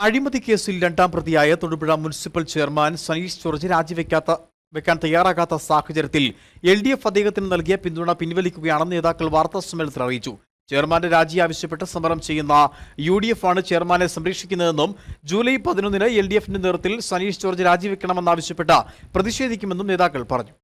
അഴിമതി കേസിൽ രണ്ടാം പ്രതിയായ Thodupuzha municipal chairman Saneesh George രാജിവെക്കാത്ത വെക്കാൻ തയ്യാറാകാത്ത സാഹചര്യത്തിൽ എൽ ഡി എഫ് അദ്ദേഹത്തിന് നൽകിയ പിന്തുണ പിൻവലിക്കുകയാണെന്ന് നേതാക്കൾ വാർത്താ സമ്മേളനത്തിൽ അറിയിച്ചു. ചെയർമാന്റെ രാജി ആവശ്യപ്പെട്ട് സമരം ചെയ്യുന്ന യു ഡി എഫ് ആണ് ചെയർമാനെ സംരക്ഷിക്കുന്നതെന്നും ജൂലൈ പതിനൊന്നിന് എൽ ഡി എഫിന്റെ നേതൃത്വത്തിൽ സനീഷ് ജോർജ് രാജിവെക്കണമെന്നാവശ്യപ്പെട്ട് പ്രതിഷേധിക്കുമെന്നും നേതാക്കൾ പറഞ്ഞു.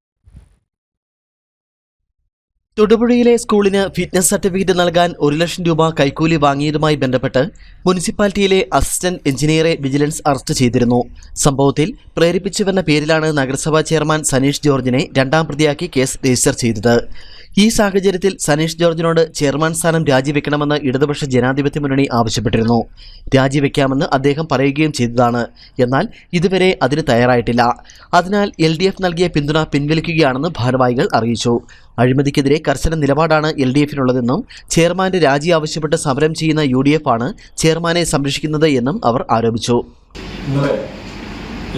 തൊടുപുഴയിലെ സ്കൂളിന് ഫിറ്റ്നസ് സർട്ടിഫിക്കറ്റ് നൽകാൻ ഒരു ലക്ഷം രൂപ കൈക്കൂലി വാങ്ങിയതുമായി ബന്ധപ്പെട്ട് മുനിസിപ്പാലിറ്റിയിലെ അസിസ്റ്റന്റ് എഞ്ചിനീയറെ വിജിലൻസ് അറസ്റ്റ് ചെയ്തിരുന്നു. സംഭവത്തിൽ പ്രേരിപ്പിച്ചുവെന്ന പേരിലാണ് നഗരസഭാ ചെയർമാൻ സനീഷ് ജോർജിനെ രണ്ടാം പ്രതിയാക്കി കേസ് രജിസ്റ്റർ ചെയ്തത്. ഈ സാഹചര്യത്തിൽ സനീഷ് ജോർജിനോട് ചെയർമാൻ സ്ഥാനം രാജിവെക്കണമെന്ന് ഇടതുപക്ഷ ജനാധിപത്യ മുന്നണി ആവശ്യപ്പെട്ടിരുന്നു. രാജിവെക്കാമെന്ന് അദ്ദേഹം പറയുകയും ചെയ്തതാണ്. എന്നാൽ ഇതുവരെ അതിന് തയ്യാറായിട്ടില്ല. അതിനാൽ എൽ ഡി എഫ് നൽകിയ പിന്തുണ പിൻവലിക്കുകയാണെന്ന് ഭാരവാഹികൾ അറിയിച്ചു. അഴിമതിക്കെതിരെ കർശന നിലപാടാണ് എൽ ഡി എഫിനുള്ളതെന്നും ചെയർമാന്റെ രാജി ആവശ്യപ്പെട്ട് സമരം ചെയ്യുന്ന യു ഡി എഫ് ആണ് ചെയർമാനെ സംരക്ഷിക്കുന്നത് എന്നും അവർ ആരോപിച്ചു.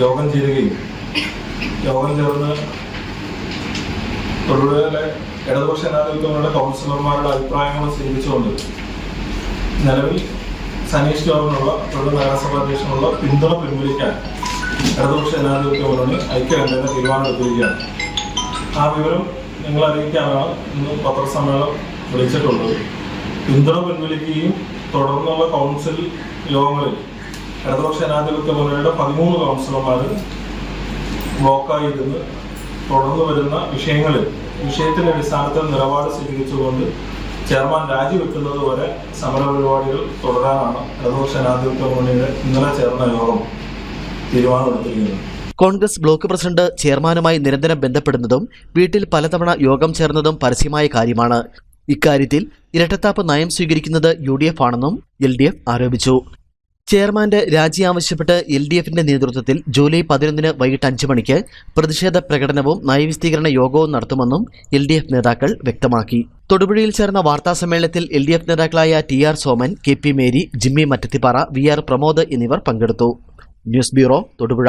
യോഗം യോഗം ചേർന്ന് ഇടതുപക്ഷ നേതൃത്വങ്ങളുടെ കൗൺസിലർമാരുടെ അഭിപ്രായങ്ങൾ സ്വീകരിച്ചുകൊണ്ട് നിലവിൽ സനീഷ് ജോർജിനുള്ള തൊഴിൽ നഗരസഭാ അധ്യക്ഷനുള്ള പിന്തുണ പിൻവലിക്കാൻ ഇടതുപക്ഷ ജനാധിപത്യ മുന്നണി ഐക്യകണ്ഠേന തീരുമാനമെടുത്തിരിക്കുകയാണ് ആ വിവരം നിങ്ങൾ അറിയിക്കാനാണ് ഇന്ന് പത്രസമ്മേളനം വിളിച്ചിട്ടുള്ളത്. പിന്തുണ പിൻവലിക്കുകയും തുടർന്നുള്ള കൗൺസിൽ യോഗങ്ങളിൽ ഇടതുപക്ഷ ജനാധിപത്യ മുന്നണിയുടെ പതിമൂന്ന് കൗൺസിലർമാർ ബ്ലോക്കായി ഇരുന്ന് തുടർന്നു വരുന്ന വിഷയങ്ങളിൽ വിഷയത്തിന്റെ അടിസ്ഥാനത്തിൽ നിലപാട് സ്വീകരിച്ചുകൊണ്ട് ചെയർമാൻ രാജിവെക്കുന്നത് വരെ സമര പരിപാടികൾ തുടരാനാണ് ഇടതുപക്ഷ ജനാധിപത്യ മുന്നണിയുടെ ഇന്നലെ ചേർന്ന യോഗം തീരുമാനമെടുത്തിരിക്കുന്നത്. കോൺഗ്രസ് ബ്ലോക്ക് പ്രസിഡന്റ് ചെയർമാനുമായി നിരന്തരം ബന്ധപ്പെടുന്നതും വീട്ടിൽ പലതവണ യോഗം ചേർന്നതും പരസ്യമായ കാര്യമാണ്. ഇക്കാര്യത്തിൽ ഇരട്ടത്താപ്പ് നയം സ്വീകരിക്കുന്നത് യു ഡി എഫ് ആണെന്നും എൽ ഡി എഫ് ആരോപിച്ചു. ചെയർമാന്റെ രാജി ആവശ്യപ്പെട്ട് എൽ ഡി എഫിന്റെ നേതൃത്വത്തിൽ ജൂലൈ പതിനൊന്നിന് വൈകിട്ട് അഞ്ച് മണിക്ക് പ്രതിഷേധ പ്രകടനവും നയവിസ്തീകരണ യോഗവും നടത്തുമെന്നും എൽ ഡി എഫ് നേതാക്കൾ വ്യക്തമാക്കി. തൊടുപുഴയിൽ ചേർന്ന വാർത്താ സമ്മേളനത്തിൽ എൽ ഡി എഫ് നേതാക്കളായ T R Soman K P Mary Jimmy Mattathippara V R Pramod എന്നിവർ പങ്കെടുത്തു. News bureau Thodupuzha.